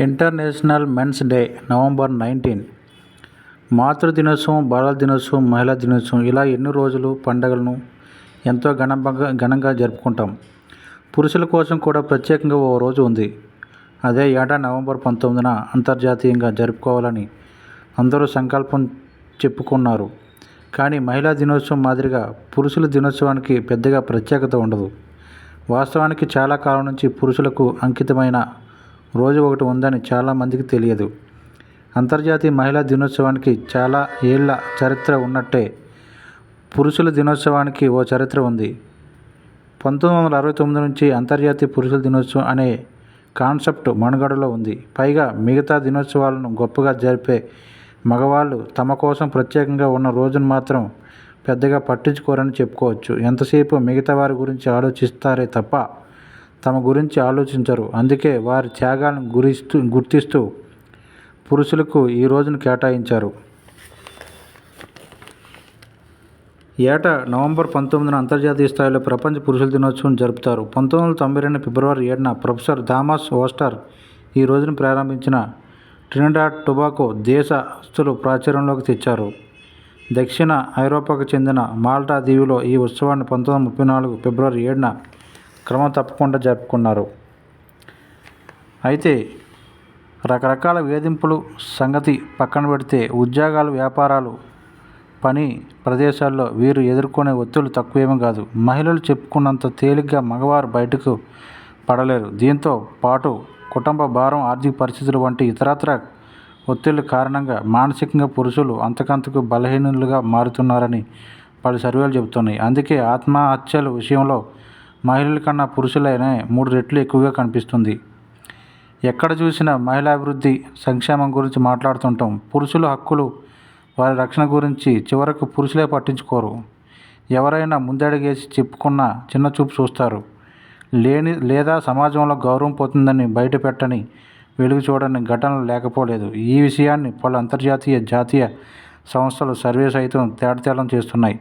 International men's day November nineteen. మాతృ దినోత్సవం బాలల దినోత్సవం మహిళా దినోత్సవం ఇలా ఎన్నో రోజులు పండగలను ఎంతో ఘనంగా ఘనంగా జరుపుకుంటాం. పురుషుల కోసం కూడా ప్రత్యేకంగా ఓ రోజు ఉంది. అదే ఏటా నవంబర్ పంతొమ్మిదిన అంతర్జాతీయంగా జరుపుకోవాలని అందరూ సంకల్పం చెప్పుకున్నారు. కానీ మహిళా దినోత్సవం మాదిరిగా పురుషుల దినోత్సవానికి పెద్దగా ప్రత్యేకత ఉండదు. వాస్తవానికి చాలా కాలం నుంచి పురుషులకు అంకితమైన రోజు ఒకటి ఉందని చాలామందికి తెలియదు. అంతర్జాతీయ మహిళా దినోత్సవానికి చాలా ఏళ్ళ చరిత్ర ఉన్నట్టే పురుషుల దినోత్సవానికి ఓ చరిత్ర ఉంది. పంతొమ్మిది వందల అరవై తొమ్మిది నుంచి అంతర్జాతీయ పురుషుల దినోత్సవం అనే కాన్సెప్ట్ మనుగడలో ఉంది. పైగా మిగతా దినోత్సవాలను గొప్పగా జరిపే మగవాళ్ళు తమ కోసం ప్రత్యేకంగా ఉన్న రోజును మాత్రం పెద్దగా పట్టించుకోరని చెప్పుకోవచ్చు. ఎంతసేపు మిగతా వారి గురించి ఆలోచిస్తారే తప్ప తమ గురించి ఆలోచించరు. అందుకే వారి త్యాగాలను గురిస్తూ గుర్తిస్తూ పురుషులకు ఈ రోజును కేటాయించారు. ఏటా నవంబర్ పంతొమ్మిదిన అంతర్జాతీయ స్థాయిలో ప్రపంచ పురుషుల దినోత్సవం జరుపుతారు. పంతొమ్మిది వందల తొంభై రెండు ఫిబ్రవరి ఏడున ప్రొఫెసర్ థామస్ ఓస్టర్ ఈ రోజును ప్రారంభించిన ట్రినిడాడ్ టొబాకో దేశస్తులు ప్రాచుర్యంలోకి తెచ్చారు. దక్షిణ ఐరోపాకు చెందిన మాల్టా దీవిలో ఈ ఉత్సవాన్ని పంతొమ్మిది ముప్పై నాలుగు ఫిబ్రవరి ఏడున క్రమం తప్పకుండా జరుపుకున్నారు. అయితే రకరకాల వేధింపులు సంగతి పక్కన పెడితే ఉద్యోగాలు వ్యాపారాలు పని ప్రదేశాల్లో వీరు ఎదుర్కొనే ఒత్తిళ్ళు తక్కువేమీ కాదు. మహిళలు చెప్పుకున్నంత తేలిగ్గా మగవారు బయటకు పడలేరు. దీంతో పాటు కుటుంబ భారం ఆర్థిక పరిస్థితులు వంటి ఇతరత్ర ఒత్తిళ్ళ కారణంగా మానసికంగా పురుషులు అంతకంతకు బలహీనులుగా మారుతున్నారని పలు సర్వేలు చెబుతున్నాయి. అందుకే ఆత్మహత్యల విషయంలో మహిళల కన్నా పురుషులనే మూడు రెట్లు ఎక్కువగా కనిపిస్తుంది. ఎక్కడ చూసినా మహిళా అభివృద్ధి సంక్షేమం గురించి మాట్లాడుతుంటాం. పురుషుల హక్కులు వారి రక్షణ గురించి చివరకు పురుషులే పట్టించుకోరు. ఎవరైనా ముందడుగేసి చెప్పుకున్న చిన్న చూపు చూస్తారు. లేని లేదా సమాజంలో గౌరవం పోతుందని బయట పెట్టని వెలుగు చూడని ఘటనలు లేకపోలేదు. ఈ విషయాన్ని పలు అంతర్జాతీయ జాతీయ సంస్థలు సర్వే సైతం తేడతేడం చేస్తున్నాయి.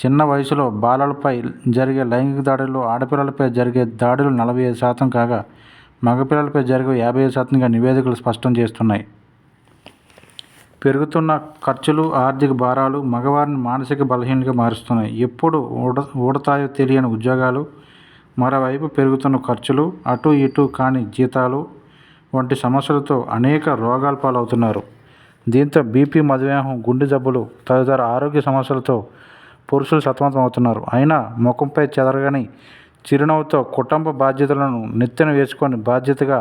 చిన్న వయసులో బాలలపై జరిగే లైంగిక దాడులు ఆడపిల్లలపై జరిగే దాడులు నలభై ఐదు శాతం కాగా మగపిల్లలపై జరిగే యాభై ఐదు శాతంగా నివేదికలు స్పష్టం చేస్తున్నాయి. పెరుగుతున్న ఖర్చులు ఆర్థిక భారాలు మగవారిని మానసిక బలహీనంగా మారుస్తున్నాయి. ఎప్పుడు ఊడ ఊడతాయో తెలియని ఉద్యోగాలు మరోవైపు పెరుగుతున్న ఖర్చులు అటు ఇటు కాని జీతాలు వంటి సమస్యలతో అనేక రోగాల పాలవుతున్నారు. దీంతో బీపీ మధుమేహం గుండె జబ్బులు తదితర ఆరోగ్య సమస్యలతో పురుషులు సతమతం అవుతున్నారు. అయినా ముఖంపై చెదరగని చిరునవ్వుతో కుటుంబ బాధ్యతలను నెత్తిన వేసుకొని బాధ్యతగా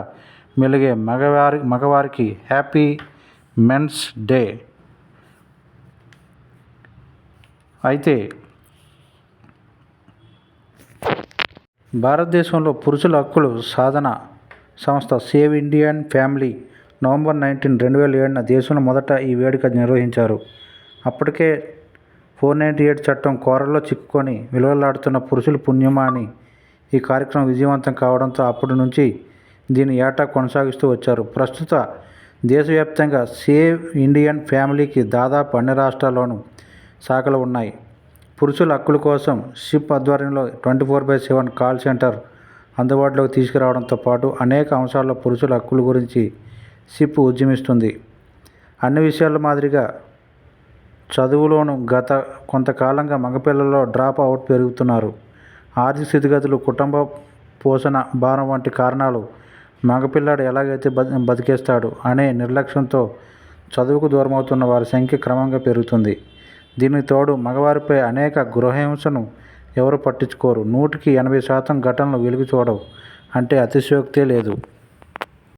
మెలిగే మగవారి మగవారికి హ్యాపీ మెన్స్ డే. అయితే భారతదేశంలో పురుషుల హక్కులు సాధన సంస్థ save Indian family November nineteen రెండు వేల ఏడున దేశంలో మొదట ఈ వేడుక నిర్వహించారు. అప్పటికే ఫోర్ నైంటీ ఎయిట్ చట్టం కోరల్లో చిక్కుకొని విలువలాడుతున్న పురుషుల పుణ్యమా అని ఈ కార్యక్రమం విజయవంతం కావడంతో అప్పటి నుంచి దీన్ని ఏటా కొనసాగిస్తూ వచ్చారు. ప్రస్తుత దేశవ్యాప్తంగా సేవ్ ఇండియన్ ఫ్యామిలీకి దాదాపు అన్ని రాష్ట్రాల్లోనూ శాఖలు ఉన్నాయి. పురుషుల హక్కుల కోసం షిప్ ఆధ్వర్యంలో twenty four by seven call centre అందుబాటులోకి తీసుకురావడంతో పాటు అనేక అంశాల్లో పురుషుల హక్కుల గురించి షిప్ ఉద్యమిస్తుంది. అన్ని విషయాల మాదిరిగా చదువులోను గత కొంతకాలంగా మగపిల్లల్లో డ్రాప్ అవుట్ పెరుగుతున్నారు. ఆర్థిక స్థితిగతులు కుటుంబ పోషణ భారం వంటి కారణాలు మగపిల్లాడు ఎలాగైతే బతి బతికేస్తాడు అనే నిర్లక్ష్యంతో చదువుకు దూరమవుతున్న వారి సంఖ్య క్రమంగా పెరుగుతుంది. దీనికి తోడు మగవారిపై అనేక గృహహింసను ఎవరు పట్టించుకోరు. నూటికి ఎనభై శాతం ఘటనలు వెలుగు చూడవు అంటే అతిశయోక్తే లేదు.